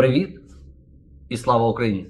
Привіт і слава Україні!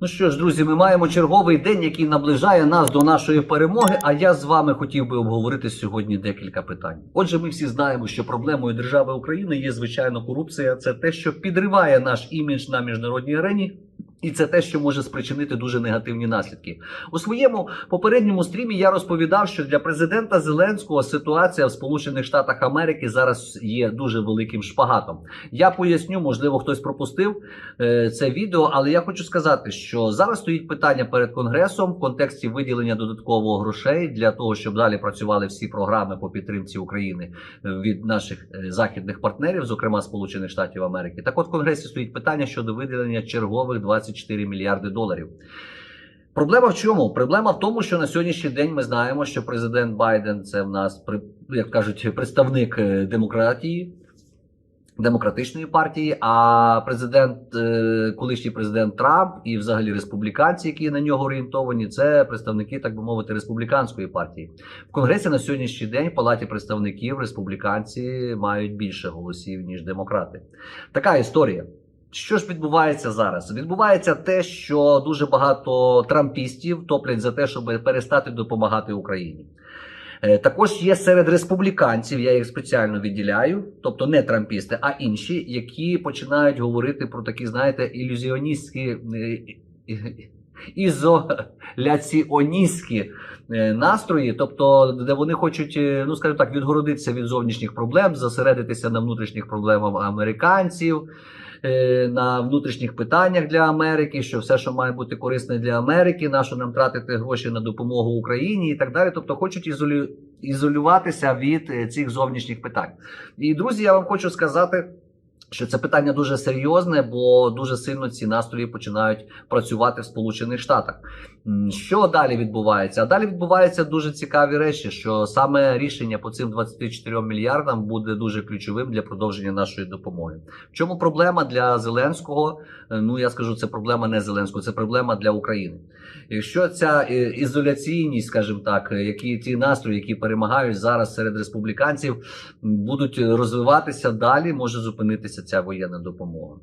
Ну що ж, друзі, ми маємо черговий день, який наближає нас до нашої перемоги. А я з вами хотів би обговорити сьогодні декілька питань. Отже, ми всі знаємо, що проблемою держави України є звичайно корупція. Це те, що підриває наш імідж на міжнародній арені. І це те, що може спричинити дуже негативні наслідки. У своєму попередньому стрімі я розповідав, що для президента Зеленського ситуація в Сполучених Штатах Америки зараз є дуже великим шпагатом. Я поясню, можливо, хтось пропустив е, це відео, але я хочу сказати, що зараз стоїть питання перед конгресом в контексті виділення додаткового грошей для того, щоб далі працювали всі програми по підтримці України е, від наших е, західних партнерів, зокрема Сполучених Штатів Америки. Так, от в конгресі стоїть питання щодо виділення чергових 24 мільярди доларів. Проблема в чому? Проблема в тому, що на сьогоднішній день ми знаємо, що президент Байден це в нас як кажуть представник е, демократії. Демократичної партії, а президент, е, колишній президент Трамп і взагалі республіканці, які на нього орієнтовані, це представники, так би мовити, республіканської партії. В Конгресі на сьогоднішній день в палаті представників республіканці мають більше голосів ніж демократи. Така історія. Що ж відбувається зараз? Відбувається те, що дуже багато трампістів топлять за те, щоб перестати допомагати Україні. Е, Також є серед республіканців, я їх спеціально відділяю, тобто не трампісти, а інші, які починають говорити про такі, знаєте, ілюзіоністські е, ізоляціоністські е, настрої, тобто, де вони хочуть, ну скажімо так, відгородитися від зовнішніх проблем, зосередитися на внутрішніх проблемах американців. Е, На внутрішніх питаннях для Америки, що все, що має бути корисне для Америки, на що нам тратити гроші на допомогу Україні і так далі. Тобто хочуть ізолю... ізолюватися від е, цих зовнішніх питань. І друзі, я вам хочу сказати. Що це питання дуже серйозне, бо дуже сильно ці настрої починають працювати в Сполучених Штатах. Що далі відбувається? А далі відбуваються дуже цікаві речі, що саме рішення по цим 24 мільярдам буде дуже ключовим для продовження нашої допомоги. В чому проблема для Зеленського? Е, Ну я скажу, це проблема не Зеленського, це проблема для України. Якщо ця е, ізоляційність, скажімо так, е, які ті настрої, які перемагають зараз серед республіканців, будуть розвиватися далі, може зупинитися ця воєнна допомога.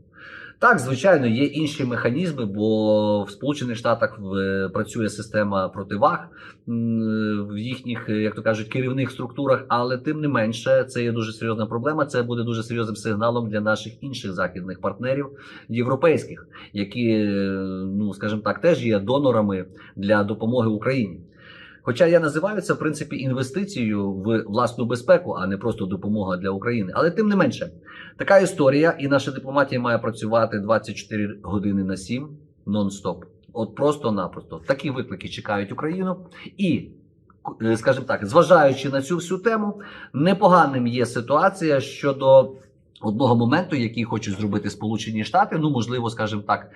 Так, звичайно, є інші механізми, бо в Сполучених Штатах е, працює система противаг в їхніх, е, як то кажуть, керівних структурах, але тим не менше, це є дуже серйозна проблема. Це буде дуже серйозним сигналом для наших інших західних партнерів європейських, які, е, ну скажімо так, теж є донорами для допомоги Україні. Хоча я називаю це в принципі інвестицією в власну безпеку, а не просто допомога для України. Але тим не менше, така історія, і наша дипломатія має працювати 24 години на 7 нон-стоп. От просто-напросто такі виклики чекають Україну і. е, Скажімо так, зважаючи на цю всю тему, непоганим є ситуація щодо одного моменту, який хочуть зробити Сполучені Штати. Ну, можливо, скажімо так,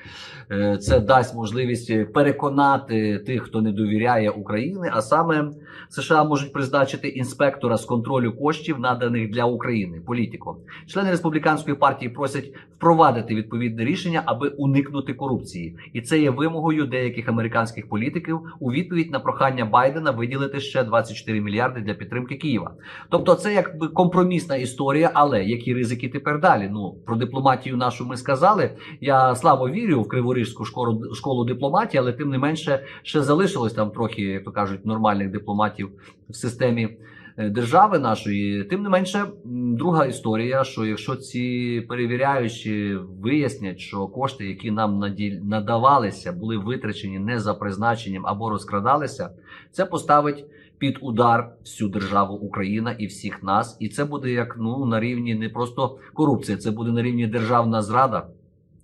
е, це дасть можливість переконати тих, хто не довіряє Україні, а саме США можуть призначити інспектора з контролю коштів, наданих для України, політиком. Члени республіканської партії просять впровадити відповідне рішення, аби уникнути корупції, і це є вимогою деяких американських політиків у відповідь на прохання Байдена виділити ще 24 мільярди для підтримки Києва. Тобто, це якби компромісна історія, але які ризики тепер далі? Ну про дипломатію нашу ми сказали. Я слабо вірю в Криворізьку школу, школу дипломатії, але тим не менше ще залишилось там трохи, як то кажуть, нормальних дипломатів в системі е, держави нашої. Тим не менше, друга історія, що якщо ці перевіряючі вияснять, що кошти, які нам надавалися, були витрачені не за призначенням або розкрадалися, це поставить. Під удар всю державу Україна і всіх нас, і це буде як ну на рівні не просто корупція, це буде на рівні державна зрада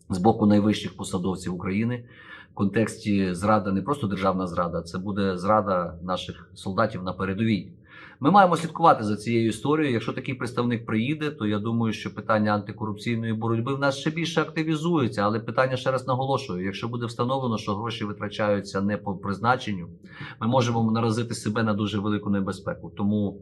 з боку найвищих посадовців України. В контексті зрада не просто державна зрада, це буде зрада наших солдатів на передовій. Ми маємо слідкувати за цією історією. Якщо такий представник приїде, то я думаю, що питання антикорупційної боротьби в нас ще більше активізується. Але питання ще раз наголошую: якщо буде встановлено, що гроші витрачаються не по призначенню, ми можемо наразити себе на дуже велику небезпеку. Тому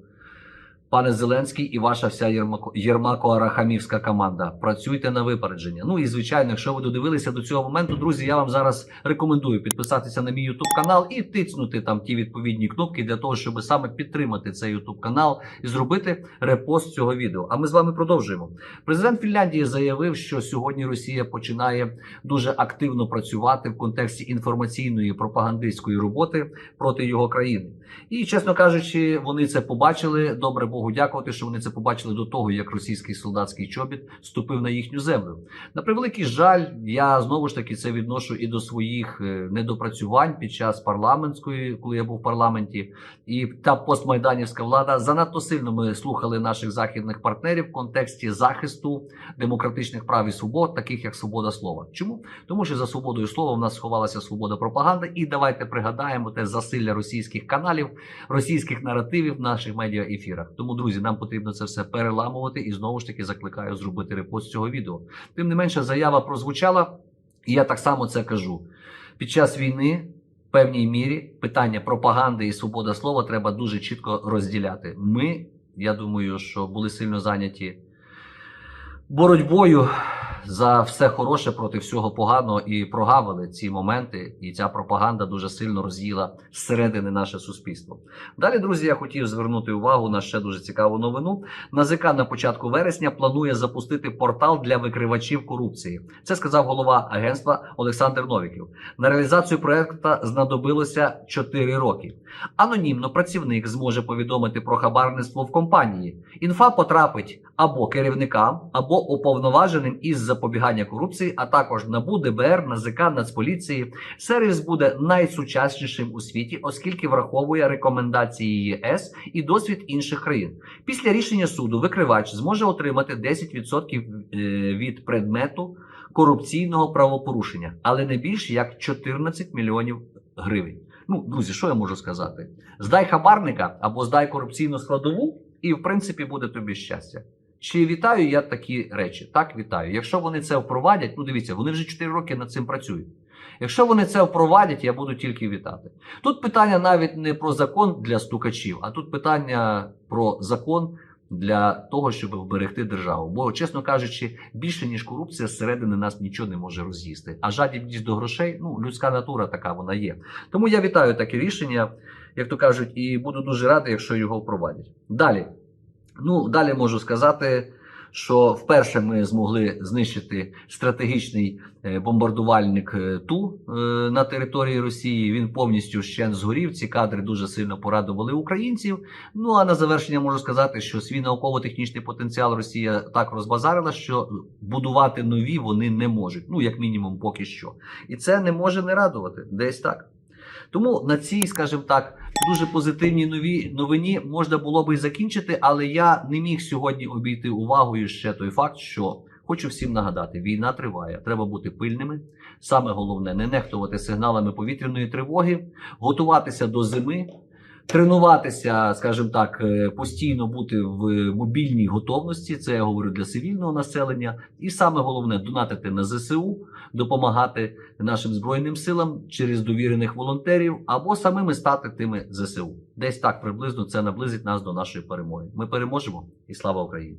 Пане Зеленський і ваша вся Єрмако Єрмако-Арахамівська команда. Працюйте на випередження. Ну і звичайно, якщо ви додивилися до цього моменту, друзі, я вам зараз рекомендую підписатися на мій YouTube канал і тицнути там ті відповідні кнопки для того, щоб саме підтримати цей YouTube канал і зробити репост цього відео. А ми з вами продовжуємо. Президент Фінляндії заявив, що сьогодні Росія починає дуже активно працювати в контексті інформаційної пропагандистської роботи проти його країни. І чесно кажучи, вони це побачили. Добре Богу дякувати, що вони це побачили до того, як російський солдатський чобіт ступив на їхню землю. На превеликий жаль, я знову ж таки це відношу і до своїх е, недопрацювань під час парламентської, коли я був в парламенті, і та постмайданівська влада занадто сильно ми слухали наших західних партнерів в контексті захисту демократичних прав і свобод, таких як свобода слова. Чому? Тому що за свободою слова в нас сховалася свобода пропаганди, і давайте пригадаємо те засилля російських каналів, російських наративів в наших медіаефірах. Тому, друзі, нам потрібно це все переламувати і знову ж таки закликаю зробити репост цього відео. Тим не менше, заява прозвучала, і я так само це кажу. Під час війни. В певній мірі питання пропаганди і свобода слова треба дуже чітко розділяти. Ми, я думаю, що були сильно зайняті боротьбою за все хороше проти всього поганого і прогавили ці моменти, і ця пропаганда дуже сильно роз'їла зсередини наше суспільство. Далі, друзі, я хотів звернути увагу на ще дуже цікаву новину. НАЗК на початку вересня планує запустити портал для викривачів корупції. Це сказав голова агентства Олександр Новіків. На реалізацію проекту знадобилося 4 роки. Анонімно працівник зможе повідомити про хабарництво в компанії. Інфа потрапить або керівникам, або уповноваженим із запобігання корупції, а також НАБУ, ДБР, НАЗК, Нацполіції. Сервіс буде найсучаснішим у світі, оскільки враховує рекомендації ЄС і досвід інших країн. Після рішення суду викривач зможе отримати 10% е, від предмету корупційного правопорушення, але не більше як 14 мільйонів гривень. Ну, друзі, що я можу сказати? Здай хабарника або здай корупційну складову, і в принципі буде тобі щастя. Чи вітаю я такі речі? Так, вітаю. Якщо вони це впровадять, ну дивіться, вони вже 4 роки над цим працюють. Якщо вони це впровадять, я буду тільки вітати. Тут питання навіть не про закон для стукачів, а тут питання про закон для того, щоб вберегти державу. Бо, чесно кажучи, більше ніж корупція зсередини нас нічого не може роз'їсти. А жадібність до грошей, ну людська натура така вона є. Тому я вітаю таке рішення, як то кажуть, і буду дуже радий, якщо його впровадять. Далі. Ну, далі можу сказати, що вперше ми змогли знищити стратегічний е, бомбардувальник е, Ту е, на території Росії. Він повністю ще згорів. Ці кадри дуже сильно порадували українців. Ну а на завершення можу сказати, що свій науково-технічний потенціал Росія так розбазарила, що будувати нові вони не можуть. Ну як мінімум, поки що, і це не може не радувати. Десь так. Тому на цій, скажімо так, дуже позитивній нові новині можна було би і закінчити, але я не міг сьогодні обійти увагою ще той факт, що хочу всім нагадати: війна триває. Треба бути пильними. Саме головне не нехтувати сигналами повітряної тривоги, готуватися до зими. Тренуватися, скажімо так, е, постійно бути в мобільній готовності. Це я говорю для цивільного населення, і саме головне донатити на ЗСУ, допомагати нашим збройним силам через довірених волонтерів або самими стати тими ЗСУ. Десь так приблизно це наблизить нас до нашої перемоги. Ми переможемо і слава Україні!